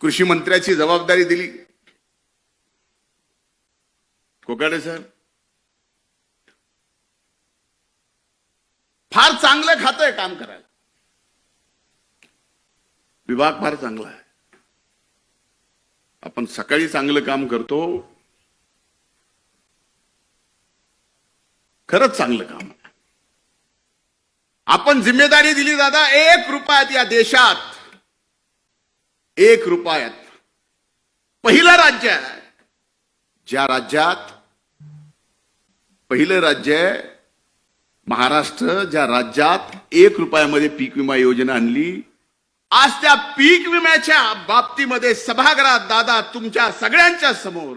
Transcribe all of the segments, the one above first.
कृषी मंत्र्याची जबाबदारी दिली. कोकाडे सर फार चांगलं खातंय काम करायला. विभाग फार चांगला आहे. आपण सकाळी चांगलं काम करतो. खरंच चांगलं काम आहे. आपण जिम्मेदारी दिली दादा एक रुपयात या देशात. एक रुपयात. पहिलं राज्य आहे. ज्या राज्यात पहिलं राज्य आहे महाराष्ट्र ज्या राज्यात एक रुपयामध्ये पीक विमा योजना आणली आज त्या पीक विम्याच्या बाबतीमध्ये सभागृहात दादा तुमच्या सगळ्यांच्या समोर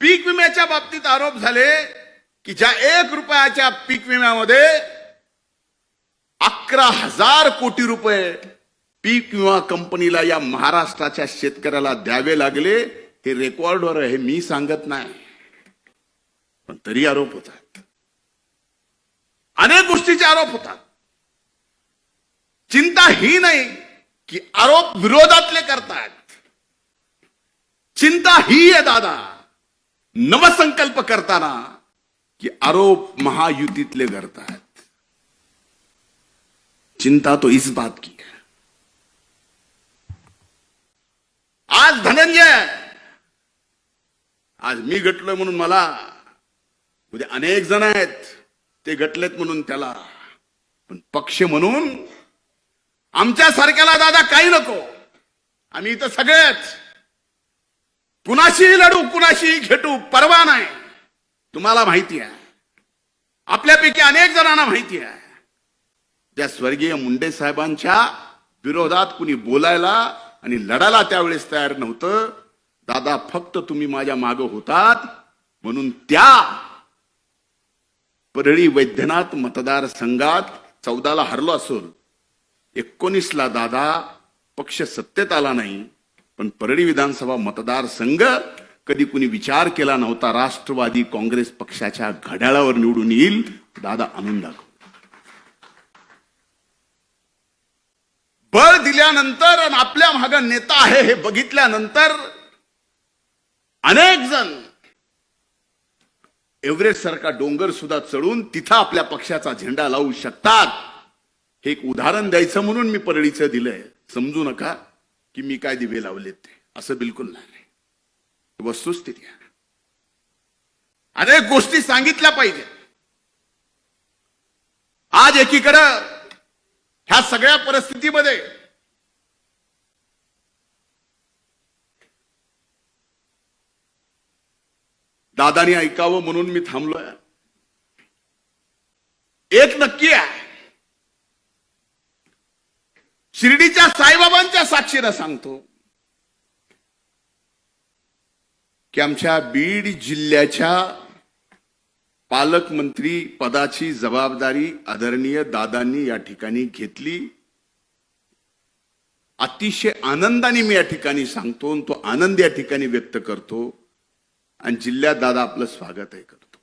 पीक विम्याच्या बाबतीत आरोप झाले की ज्या एक रुपयाच्या पीक विम्यामध्ये अकरा हजार कोटी रुपये पीक विमा कंपनीला या महाराष्ट्राच्या शेतकऱ्याला द्यावे लागले हे रेकॉर्डवर हे मी सांगत नाही. पण तरी आरोप होतात अनेक गोष्टीचे आरोप होतात चिंता ही नाही की आरोप विरोधातले करतात चिंता ही आहे दादा. नवसंकल्प करताना की आरोप महायुतीतले करतात चिंता तो इस बात की है आज धनंजय. आज मी घटलोय म्हणून मला. उद्या अनेक जण आहेत ते घटलेत म्हणून त्याला. पण पक्ष म्हणून आमच्या सारख्याला दादा काही नको. आम्ही इथं सगळेच. कुणाशीही लढू कुणाशीही घेटू परवा नाही. तुम्हाला माहिती आहे. आपल्यापैकी अनेक जणांना माहिती आहे. त्या स्वर्गीय मुंडे साहेबांच्या विरोधात कुणी बोलायला आणि लढायला त्यावेळेस तयार नव्हतं. दादा फक्त तुम्ही माझ्या माग होतात. म्हणून त्या परळी वैद्यनाथ मतदारसंघात चौदाला हरलो असून एकोणीसला दादा पक्ष सत्तेत आला नाही. पण परळी विधानसभा मतदारसंघ कधी कुणी विचार केला नव्हता राष्ट्रवादी काँग्रेस पक्षाच्या घड्याळावर निवडून येईल. दादा आणून दाखव. बळ दिल्यानंतर आणि आपल्या माग नेता आहे हे बघितल्यानंतर अनेक जण एव्हरेस्ट सारखा डोंगर सुद्धा चढून तिथं आपल्या पक्षाचा झेंडा लावू शकतात. हे एक उदाहरण द्यायचं म्हणून मी परळीचं दिलंय. समजू नका की मी काय दिवे लावलेत ते. असं बिलकुल नाही. वस्तुस्थिती आहे. अनेक गोष्टी सांगितल्या पाहिजे. आज एकीकडं ह्या सगळ्या परिस्थितीमध्ये दादानी ऐकावं म्हणून मी थांबलोय. एक नक्की आहे. शिर्डीच्या साईबाबांच्या साक्षीनं सांगतो की आमच्या बीड जिल्ह्याच्या पालकमंत्री पदाची जबाबदारी आदरणीय दादांनी या ठिकाणी घेतली. अतिशय आनंदाने मी या ठिकाणी सांगतो आणि तो आनंद या ठिकाणी व्यक्त करतो. आणि जिल्ह्यात दादा आपलं स्वागत आहे करतो.